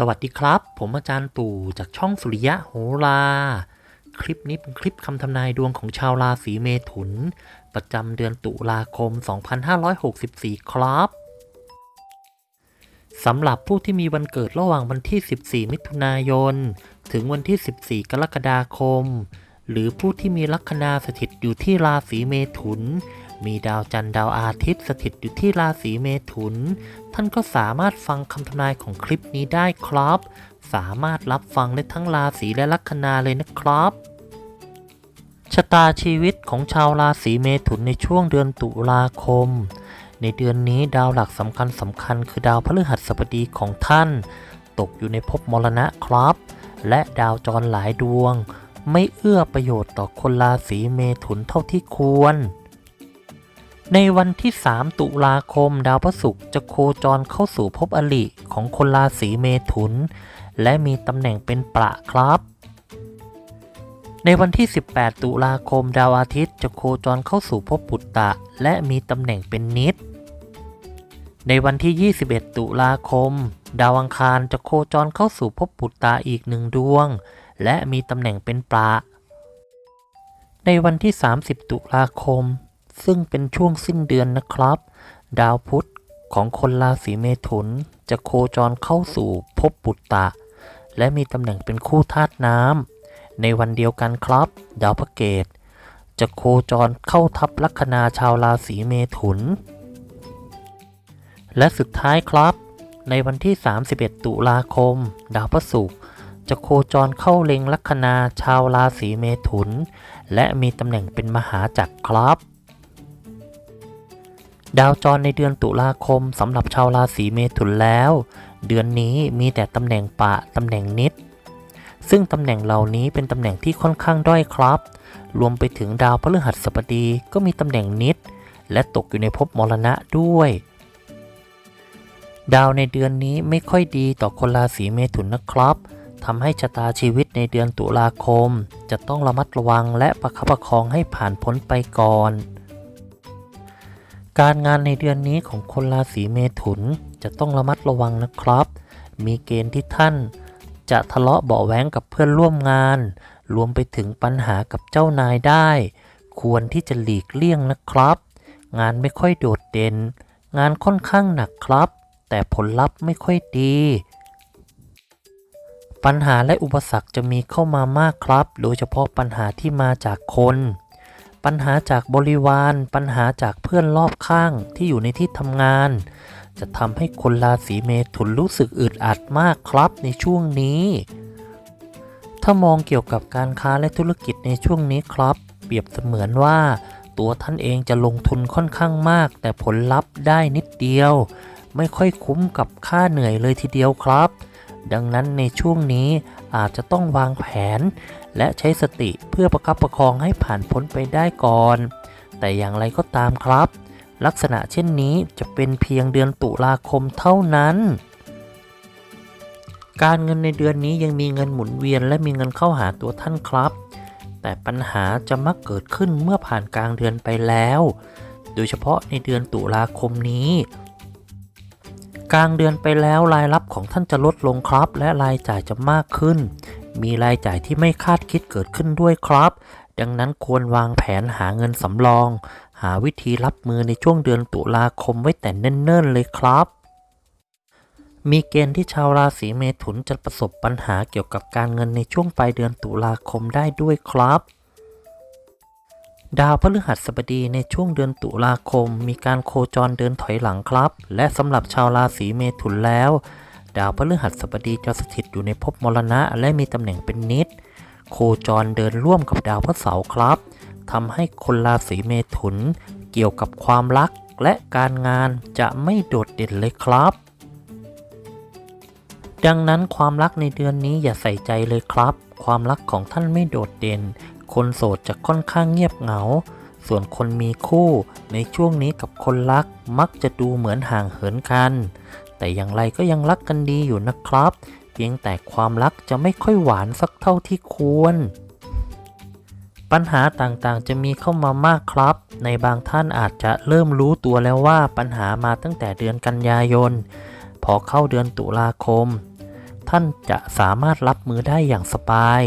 สวัสดีครับ ผมอาจารย์ตู่จากช่องสุริยะโหรา คลิปนี้เป็นคลิปคำทำนายดวงของชาวราศีเมถุน ประจำเดือนตุลาคม 2564 ครับสำหรับผู้ที่มีวันเกิดระหว่างวันที่ 14 มิถุนายน ถึงวันที่ 14 กรกฎาคม หรือผู้ที่มีลัคนาสถิตอยู่ที่ราศีเมถุน มีดาวจันทร์ดาวอาทิตย์สถิตอยู่ที่ราศีเมถุน ท่านก็สามารถฟังคำทำนายของคลิปนี้ได้ครับ สามารถรับฟังได้ทั้งราศีและลัคนาเลยนะครับ ชะตาชีวิตของชาวราศีเมถุนในช่วงเดือนตุลาคม ในเดือนนี้ดาวหลักสำคัญสำคัญคือดาวพฤหัสบดีของท่าน ตกอยู่ในภพมรณะครับ และดาวจรหลายดวง ไม่เอื้อประโยชน์ต่อคนราศีเมถุนเท่าที่ควร ในวันที่ 3 ตุลาคมดาวพฤหัสจะโคจรเข้าสู่ภพอลิของคนราศีเมถุน และมีตำแหน่งเป็นประครับ ในวันที่ 18 ตุลาคมดาวอาทิตย์จะโคจรเข้าสู่ภพปุตตะ และมีตำแหน่งเป็นนิด ในวันที่ 21 ตุลาคม ดาวอังคารจะโคจรเข้าสู่ภพปุตตะอีกหนึ่งดวง และมีตำแหน่งเป็นปราในวันที่ 30 ตุลาคม ซึ่งเป็นช่วงสิ้นเดือนนะครับ ดาวพุธของคนราศีเมถุน จะโคจรเข้าสู่ภพปุตตะ และมีตำแหน่งเป็นคู่ธาตุน้ำในวันเดียวกันครับ ดาวพระเกต จะโคจรเข้าทับลัคนาชาวราศีเมถุน และสุดท้ายครับ ในวันที่ 31 ตุลาคม ดาวพระศุกร์จะโคจรเข้าเล็งลัคนาชาวราศีเมถุน และมีตำแหน่งเป็นมหาจักรครับ ดาวจรในเดือนตุลาคมสำหรับชาวราศีเมถุนแล้ว เดือนนี้มีแต่ตำแหน่งปะตำแหน่งนิด ซึ่งตำแหน่งเหล่านี้เป็นตำแหน่งที่ค่อนข้างด้อยครับ รวมไปถึงดาวพฤหัสบดีก็มีตำแหน่งนิด และตกอยู่ในภพมรณะด้วย ดาวในเดือนนี้ไม่ค่อยดีต่อคนราศีเมถุนนะครับทำให้ชะตาชีวิตในเดือนตุลาคม จะต้องระมัดระวังและประคับประคองให้ผ่านพ้นไปก่อน การงานในเดือนนี้ของคนราศีเมถุนจะต้องระมัดระวังนะครับ มีเกณฑ์ที่ท่าน จะทะเลาะเบาะแว้งกับเพื่อนร่วมงาน รวมไปถึงปัญหากับเจ้านายได้ ควรที่จะหลีกเลี่ยงนะครับ งานไม่ค่อยโดดเด่น งานค่อนข้างหนักครับ แต่ผลลัพธ์ไม่ค่อยดี ปัญหาและอุปสรรคจะมีเข้ามามากครับ โดยเฉพาะปัญหาที่มาจากคน ปัญหาจากบริวาร ปัญหาจากเพื่อนรอบข้างที่อยู่ในที่ทำงาน จะทำให้คนราศีเมถุนรู้สึกอึดอัดมากครับในช่วงนี้ ถ้ามองเกี่ยวกับการค้าและธุรกิจในช่วงนี้ครับ เปรียบเสมือนว่า ตัวท่านเองจะลงทุนค่อนข้างมาก แต่ผลลัพธ์ได้นิดเดียว ไม่ค่อยคุ้มกับค่าเหนื่อยเลยทีเดียวครับ ดังนั้นในช่วงนี้อาจจะต้องวางแผน และใช้สติเพื่อประคับประคองให้ผ่านพ้นไปได้ก่อน แต่อย่างไรก็ตามครับ ลักษณะเช่นนี้จะเป็นเพียงเดือนตุลาคมเท่านั้น การเงินในเดือนนี้ยังมีเงินหมุนเวียนและมีเงินเข้าหาตัวท่านครับ แต่ปัญหาจะมักเกิดขึ้นเมื่อผ่านกลางเดือนไปแล้ว โดยเฉพาะในเดือนตุลาคมนี้ กลางเดือนไปแล้วรายรับของท่านจะลดลงครับ และรายจ่ายจะมากขึ้น มีรายจ่ายที่ไม่คาดคิดเกิดขึ้นด้วยครับ ดังนั้นควรวางแผนหาเงินสำรอง หาวิธีรับมือในช่วงเดือนตุลาคมไว้แต่เนิ่นๆเลยครับ มีเกณฑ์ที่ชาวราศีเมถุนจะประสบปัญหาเกี่ยวกับการเงินในช่วงปลายเดือนตุลาคมได้ด้วยครับ ดาวพฤหัสบดีในช่วงเดือนตุลาคม มีการโคจรเดินถอยหลังครับ และสำหรับชาวราศีเมถุนแล้ว ดาวพฤหัสบดีจะสถิตอยู่ในภพมรณะ และมีตำแหน่งเป็นนิด โคจรเดินร่วมกับดาวพฤหัสบครับทำให้คนราศีเมถุน เกี่ยวกับความรักและการงานจะไม่โดดเด่นเลยครับ ดังนั้นความรักในเดือนนี้อย่าใส่ใจเลยครับ ความรักของท่านไม่โดดเด่น คนโสดจะค่อนข้างเงียบเหงา ส่วนคนมีคู่ในช่วงนี้กับคนรักมักจะดูเหมือนห่างเหินกัน แต่อย่างไรก็ยังรักกันดีอยู่นะครับ เพียงแต่ความรักจะไม่ค่อยหวานสักเท่าที่ควร ปัญหาต่างๆจะมีเข้ามามากครับ ในบางท่านอาจจะเริ่มรู้ตัวแล้วว่าปัญหามาตั้งแต่เดือนกันยายน พอเข้าเดือนตุลาคม ท่านจะสามารถรับมือได้อย่างสบาย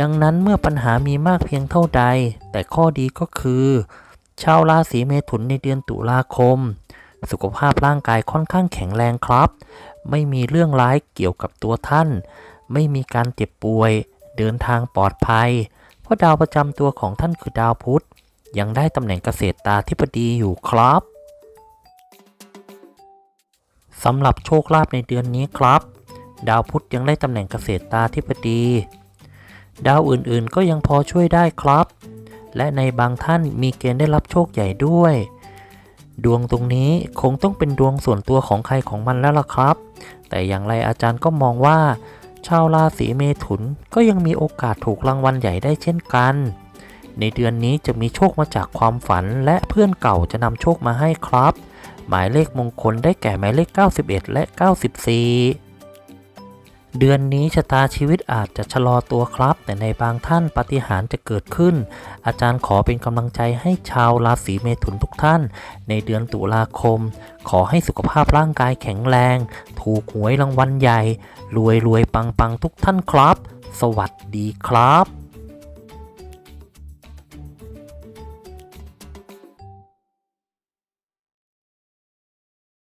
ดังนั้นเมื่อปัญหามีมากเพียงเท่าใด แต่ข้อดีก็คือ ชาวราศีเมถุนในเดือนตุลาคม สุขภาพร่างกายค่อนข้างแข็งแรงครับ ไม่มีเรื่องร้ายเกี่ยวกับตัวท่าน ไม่มีการเจ็บป่วย เดินทางปลอดภัย เพราะดาวประจำตัวของท่านคือดาวพุธ ยังได้ตำแหน่งเกษตรตาธิบดีอยู่ครับสำหรับโชคลาภในเดือนนี้ครับ ดาวพุธยังได้ตำแหน่งเกษตรตาธิบดี ดาวอื่นๆก็ยังพอช่วยได้ครับ และในบางท่านมีเกณฑ์ได้รับโชคใหญ่ด้วย ดวงตรงนี้คงต้องเป็นดวงส่วนตัวของใครของมันแล้วล่ะครับ แต่อย่างไรอาจารย์ก็มองว่า ชาวราศีเมถุนก็ยังมีโอกาสถูกรางวัลใหญ่ได้เช่นกัน ในเดือนนี้จะมีโชคมาจากความฝันและเพื่อนเก่าจะนำโชคมาให้ครับ หมายเลขมงคลได้แก่หมายเลข 91 และ 94 เดือนนี้ชะตาชีวิตอาจจะชะลอตัวครับ แต่ในบางท่านปฏิหารจะเกิดขึ้น อาจารย์ขอเป็นกำลังใจให้ชาวราศีเมถุนทุกท่าน ในเดือนตุลาคม ขอให้สุขภาพร่างกายแข็งแรง ถูกหวยรางวัลใหญ่ รวยรวยปังปังทุกท่านครับ สวัสดีครับ